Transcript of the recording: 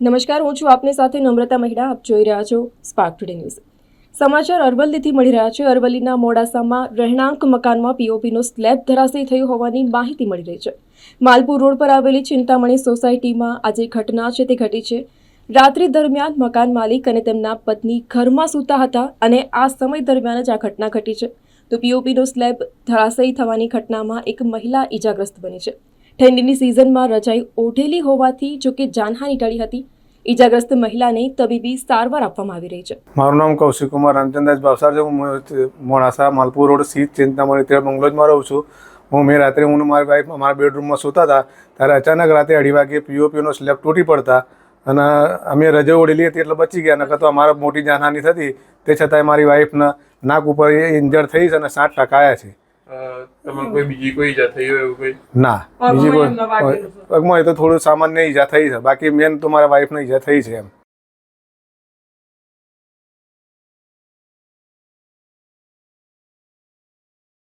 નમસ્કાર, હું છું આપની સાથે નમ્રતા મહિડા, આપ જોઈ રહ્યા છો સ્પાર્ક ટુડે ન્યૂઝ સમાચાર અરવલ્લીથી મળી રહ્યા છે. અરવલ્લીના મોડાસામાં રહેણાંક મકાનમાં પીઓપીનો સ્લેબ ધરાશયી થયો હોવાની માહિતી મળી રહી છે. માલપુર રોડ પર આવેલી ચિંતામણી સોસાયટીમાં આજે ઘટના છે. તે ઘટી છે. રાત્રિ દરમિયાન મકાન માલિક અને તેમના પત્ની ઘરમાં સૂતા હતા અને આ સમય દરમિયાન જ આ ઘટના ઘટી છે. તો પીઓપીનો સ્લેબ ધરાશયી થવાની ઘટનામાં એક મહિલા ઈજાગ્રસ્ત બની છે. ઠંડીની સિઝનમાં રજાઈ ઓઢેલી હોવાથી જોકે જાનહાની ટળી હતી. ઈજાગ્રસ્ત મહિલાને તબીબી સારવાર આપવામાં આવી રહી છે. મારું નામ કૌશિક કુમાર રામચંદ્રજ ભાવસાર છે. હું મોડાસા માલપુર રોડ સીટ ચિંતામણી ત્યાં બંગલોજમાં રહું છું. હું મેં રાત્રે હું મારી વાઈફ મારા બેડરૂમમાં સૂતા હતા, ત્યારે અચાનક રાતે અઢી વાગે પીઓપીનો સ્લેબ તૂટી પડતા અને અમે રજા ઓળેલી હતી એટલે બચી ગયા. નકર તો અમારા મોટી જાનહાની થતી. તે છતાંય મારી વાઈફના નાક ઉપર ઇન્જર્ડ થઈ છે અને સાત ટકા આવ્યા છે. તમને કોઈ બીજી કોઈ ઈજા થઈ હોય એવું કોઈ ના બીજી કોઈ પગમાં એ તો થોડું સામાન્ય ઈજા થઈ છે બાકી મેન તો મારા વાઈફને ઈજા થઈ છે એમ